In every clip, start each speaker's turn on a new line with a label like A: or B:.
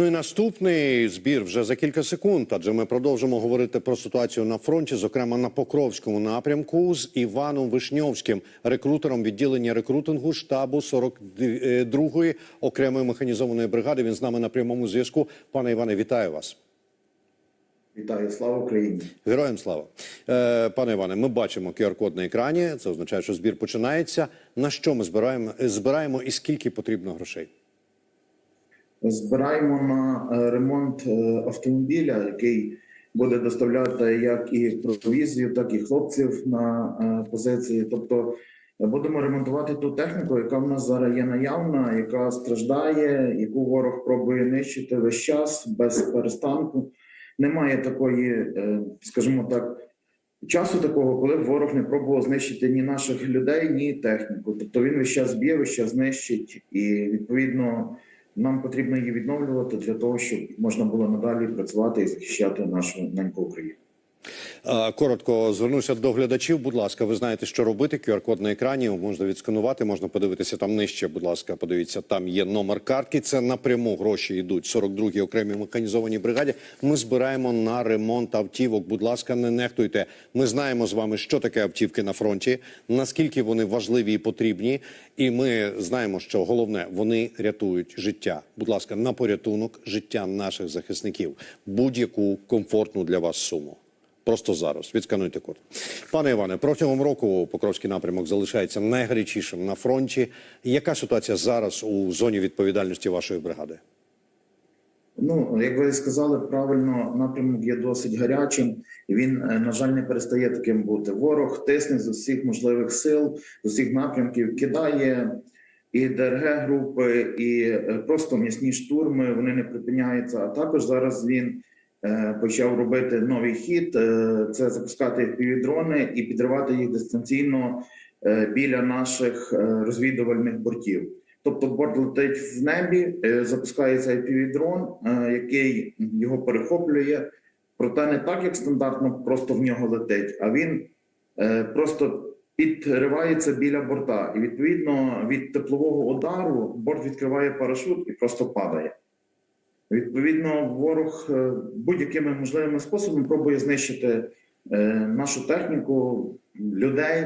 A: Ну і наступний збір вже за кілька секунд. Адже ми продовжимо говорити про ситуацію на фронті, зокрема на Покровському напрямку, з Іваном Вишньовським, рекрутером відділення рекрутингу штабу 42-ї окремої механізованої бригади. Він з нами на прямому зв'язку. Пане Іване, вітаю вас.
B: Вітаю, слава Україні!
A: Героям слава, е, пане Іване. Ми бачимо QR-код на екрані. Це означає, що збір починається. На що ми збираємо збираємо і скільки потрібно грошей?
B: Збираємо на е, ремонт е, автомобіля, який буде доставляти як і провізію, так і хлопців на е, позиції. Тобто будемо ремонтувати ту техніку, яка в нас зараз є наявна, яка страждає, яку ворог пробує нищити весь час без перестанку. Немає такої, скажімо так. Часу такого, коли ворог не пробував знищити ні наших людей, ні техніку. Тобто він весь час б'є, весь час знищить, і відповідно нам потрібно її відновлювати для того, щоб можна було надалі працювати і захищати нашу неньку Україну.
A: Коротко звернуся до глядачів. Будь ласка, ви знаєте, що робити. QR-код на екрані можна відсканувати, можна подивитися там нижче. Будь ласка, подивіться, там є номер картки. Це напряму гроші йдуть 42-й окремій механізованій бригаді. Ми збираємо на ремонт автівок. Будь ласка, не нехтуйте. Ми знаємо з вами, що таке автівки на фронті, наскільки вони важливі і потрібні. І ми знаємо, що головне вони рятують життя. Будь ласка, на порятунок життя наших захисників. Будь-яку комфортну для вас суму. Просто зараз відскануйте код. Пане Іване, протягом року Покровський напрямок залишається найгарячішим на фронті. Яка ситуація зараз у зоні відповідальності вашої бригади?
B: Ну, як ви сказали правильно, напрямок є досить гарячим, він, е, на жаль, не перестає таким бути. Ворог тисне з усіх можливих сил, з усіх напрямків, кидає і ДРГ групи, і е, просто м'ясні штурми. Вони не припиняються. А також зараз він почав робити новий хід: е, це запускати дрони і підривати їх дистанційно е, біля наших е, розвідувальних бортів. Тобто борт летить в небі, е, запускається IPV-дрон, е, який його перехоплює, проте не так, як стандартно, просто в нього летить, а він е, просто підривається біля борта. І відповідно від теплового удару борт відкриває парашут і просто падає. Відповідно, ворог е, будь-якими можливими способами пробує знищити е, нашу техніку, людей.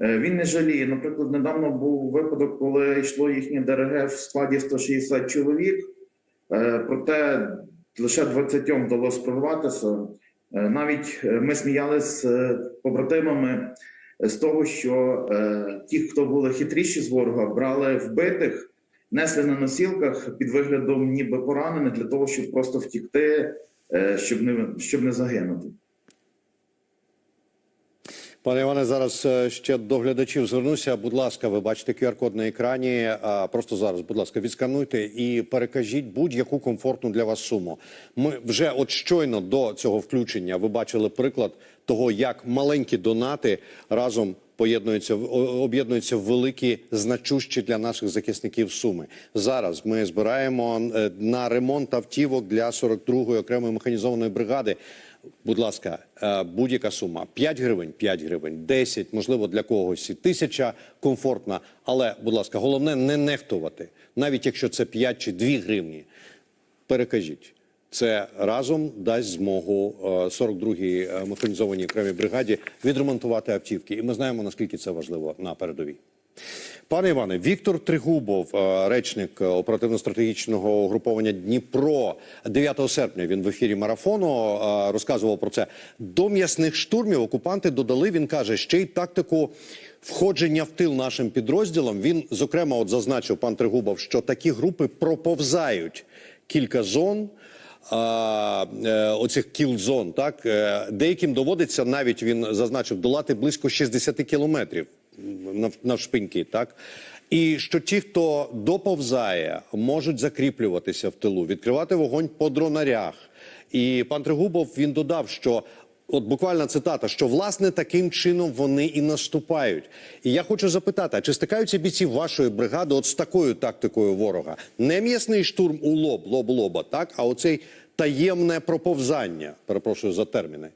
B: Е, Він не жаліє. Наприклад, недавно був випадок, коли йшло їхнє ДРГ в складі 160 чоловік, проте лише 20 вдалося прорватися. Навіть ми сміялися з побратимами з того, що ті, хто були хитріші з ворога, брали вбитих, несли на носілках під виглядом ніби поранених для того, щоб просто втікти, е, щоб не щоб не загинути.
A: Пане Іване, зараз е, ще до глядачів звернуся. Будь ласка, ви бачите QR-код на екрані. Просто зараз, будь ласка, відскануйте і перекажіть будь-яку комфортну для вас суму. Ми вже от щойно до цього включення ви бачили приклад того, як маленькі донати разом поєднуються об'єднуються в великі значущі для наших захисників суми. Зараз ми збираємо е, на ремонт автівок для 42-ї окремої механізованої бригади. Будь ласка, е, будь-яка сума 5 гривень, 5 гривень, 10, можливо, для когось і тисяча комфортна. Але, будь ласка, головне не нехтувати, навіть якщо це 5 чи 2 гривні. Перекажіть. Це разом дасть змогу е, 42-й е, механізованій окремій бригаді відремонтувати автівки. І ми знаємо, наскільки це важливо на передовій. Пане Іване, Віктор Тригубов, е, речник оперативно-стратегічного угруповання Дніпро, 9 серпня він в ефірі марафону розказував про це. До м'ясних штурмів окупанти додали. Він каже, ще й тактику входження в тил нашим підрозділам. Він зокрема, от зазначив пан Тригубов, що такі групи проповзають кілька зон. А, е, оцих кіл-зон, так е, деяким доводиться навіть він зазначив долати близько 60 кілометрів навшпиньки, так і що ті, хто доповзає, можуть закріплюватися в тилу, відкривати вогонь по дронарях. І пан Трегубов він додав, що от буквальна цитата, що власне таким чином вони і наступають. І я хочу запитати: а чи стикаються бійці вашої бригади от з такою тактикою ворога? Не м'ясний штурм у лоб, лоб лоба, так, а оцей таємне проповзання. Перепрошую за терміни.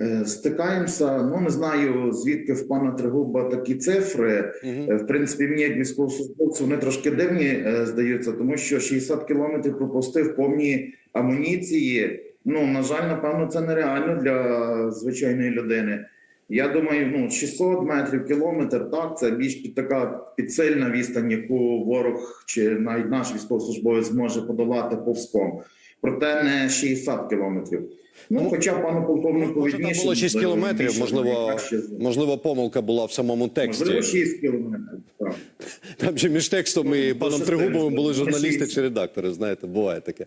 B: Е, Стикаємося. Ну не знаю звідки в пана Тригуба такі цифри. Е, В принципі, мені як військовослужбовцю вони трошки дивні е, здаються, тому що 60 кілометрів пропустив повні амуніції. Ну на жаль, напевно, це нереально для звичайної людини. Я думаю, ну 600 метрів кілометр, так це більш під така підсильна відстань, яку ворог чи навіть наш військовослужбовець зможе подолати повзком. Проте не 60 кілометрів. Ну,
A: Ну,
B: хоча пану полковнику
A: Може, там
B: відніше,
A: було 6 кілометрів,
B: більше
A: можливо, можливо, помилка була в самому тексті.
B: можливо 6 кілометрів. Так.
A: Там же між текстом і
B: Ну,
A: паном Тригубовим були журналісти
B: Шість.
A: чи редактори. Знаєте, буває таке.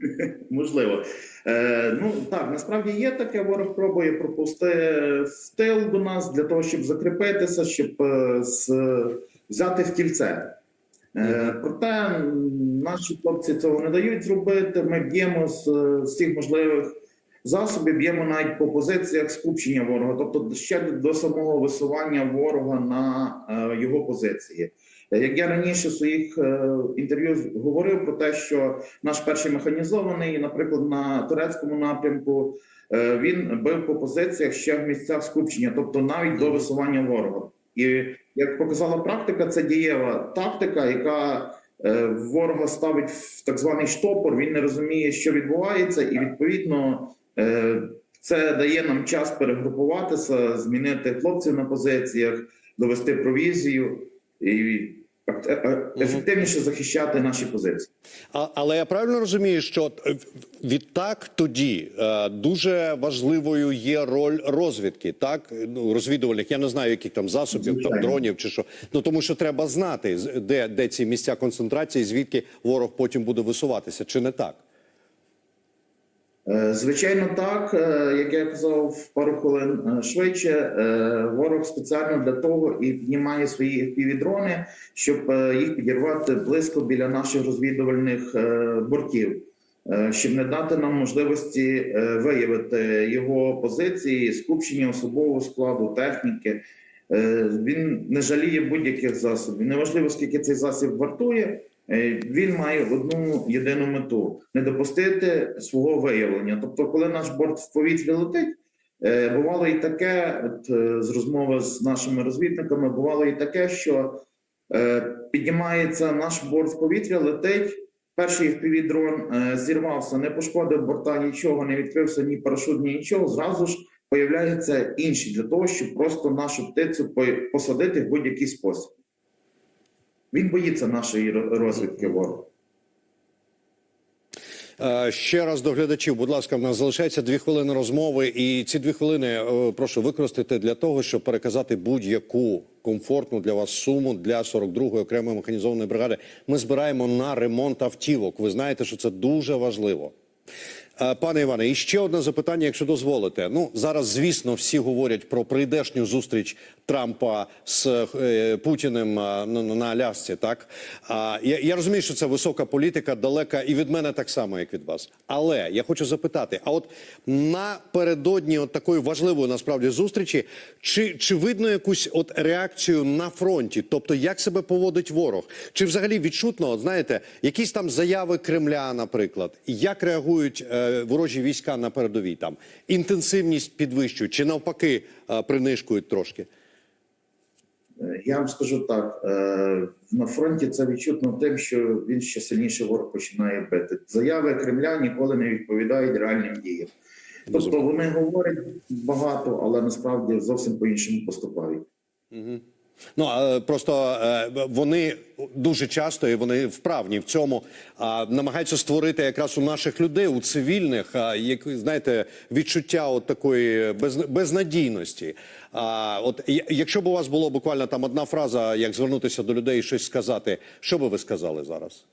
B: Можливо. Е, ну так, насправді є таке. Ворог пробує пропусти в тил до нас для того, щоб закріпитися, щоб е, з, взяти в кільце. Е, проте наші хлопці цього не дають зробити. Ми б'ємо з е, всіх можливих засобів, б'ємо навіть по позиціях скупчення ворога, тобто ще до самого висування ворога на е, його позиції. Е, Як я раніше в своїх е, інтерв'ю говорив про те, що наш перший механізований, наприклад, на турецькому напрямку, е, він бив по позиціях ще в місцях скупчення, тобто навіть до висування ворога. І як показала практика, це дієва тактика, яка ворога ставить в так званий штопор. Він не розуміє, що відбувається, і відповідно це дає нам час перегрупуватися, змінити хлопців на позиціях, довести провізію і е- е- ефективніше захищати наші позиції.
A: А, але я правильно розумію, що відтак тоді е, дуже важливою є роль розвідки, так ну розвідувальних. Я не знаю, яких там засобів, там дронів чи що. Ну тому що треба знати, де, де ці місця концентрації, звідки ворог потім буде висуватися, чи не так?
B: Е, Звичайно, так Е, як я казав пару хвилин е, швидше, ворог спеціально для того і піднімає свої півдрони, щоб їх підірвати близько біля наших розвідувальних бортів, щоб не дати нам можливості виявити його позиції, скупчення особового складу, техніки. Він не жаліє будь-яких засобів. Неважливо, скільки цей засіб вартує. Е, Він має одну єдину мету не допустити свого виявлення. Тобто, коли наш борт в повітрі летить, е, бувало і таке, от е, з розмови з нашими розвідниками, бувало і таке, що піднімається наш борт в повітря, летить. Перший FPV-дрон е, зірвався, не пошкодив борта нічого, не відкрився ні парашут, ні нічого. Зразу ж появляються інші для того, щоб просто нашу птицю посадити в будь-який спосіб. Він боїться нашої розвідки ворога.
A: Е, Ще раз до глядачів, будь ласка, в нас залишається дві хвилини розмови, і ці дві хвилини е, прошу використати для того, щоб переказати будь-яку комфортну для вас суму для 42-ї окремої механізованої бригади. Ми збираємо на ремонт автівок. Ви знаєте, що це дуже важливо. Е, Пане Іване, і ще одне запитання, якщо дозволите. Ну зараз, звісно, всі говорять про прийдешню зустріч Трампа з е, Путіним е, на, Алясці. Так а я, я розумію, що це висока політика, далека і від мене так само, як від вас. Але я хочу запитати: а от напередодні от такої важливої насправді зустрічі, чи, чи видно якусь от реакцію на фронті? Тобто, як себе поводить ворог? Чи взагалі відчутно, от, знаєте, якісь там заяви Кремля, наприклад, як реагують ворожі війська на передовій? Там інтенсивність підвищують, чи навпаки е, принишкують трошки?
B: Я вам скажу так: е, на фронті це відчутно тим, що він ще сильніше ворог починає бити. Заяви Кремля ніколи не відповідають реальним діям. Тобто вони говорять багато, але насправді зовсім по-іншому поступають.
A: Ну а просто е, вони дуже часто і вони вправні в цьому намагаються створити якраз у наших людей, у цивільних, як знаєте, відчуття от такої без, безнадійності. А от якщо б у вас було буквально там одна фраза, як звернутися до людей і щось сказати, що би ви сказали зараз?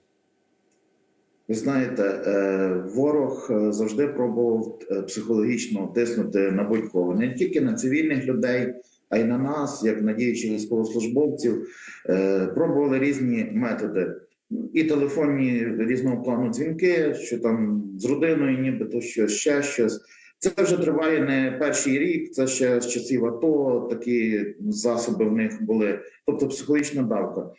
B: Ви знаєте, е, ворог е, завжди пробував е, психологічно тиснути на будь-кого, не тільки на цивільних людей, а й на нас, як на діючих військовослужбовців. Е, Пробували різні методи. І телефонні різного плану дзвінки, що там з родиною, нібито що ще щось. Це вже триває не перший рік, це ще з часів АТО такі засоби в них були, тобто психологічна давка.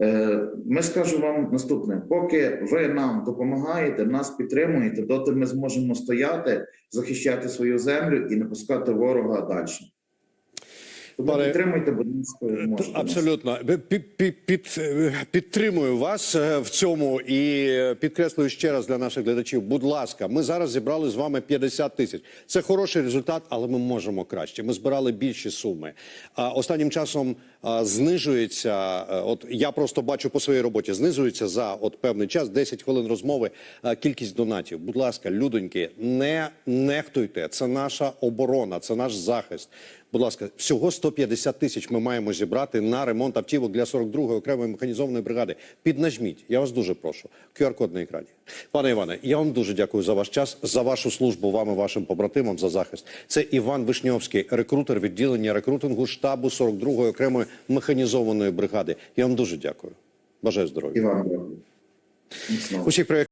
B: Е, Ми скажу вам наступне: поки ви нам допомагаєте, нас підтримуєте, доти ми зможемо стояти, захищати свою землю і не пускати ворога далі. Тому
A: Пане-
B: підтримуйте, будь ласка, можете.
A: Абсолютно Під, під, під, підтримую вас е, в цьому і підкреслюю ще раз для наших глядачів. Будь ласка, ми зараз зібрали з вами 50 тисяч. Це хороший результат, але ми можемо краще. Ми збирали більші суми. А останнім часом а, знижується. е, От я просто бачу по своїй роботі, знижується за от певний час, 10 хвилин розмови. а, Кількість донатів. Будь ласка, людоньки, не нехтуйте. Це наша оборона, це наш захист. Будь ласка, всього 150 тисяч ми маємо зібрати на ремонт автівок для 42-ї окремої механізованої бригади. Піднажміть, я вас дуже прошу. QR-код на екрані. Пане Іване, я вам дуже дякую за ваш час, за вашу службу вам і вашим побратимам за захист. Це Іван Вишньовський, рекрутер відділення рекрутингу штабу 42-ї окремої механізованої бригади. Я вам дуже дякую. Бажаю здоров'я.
B: І вам дякую.
A: Усіх.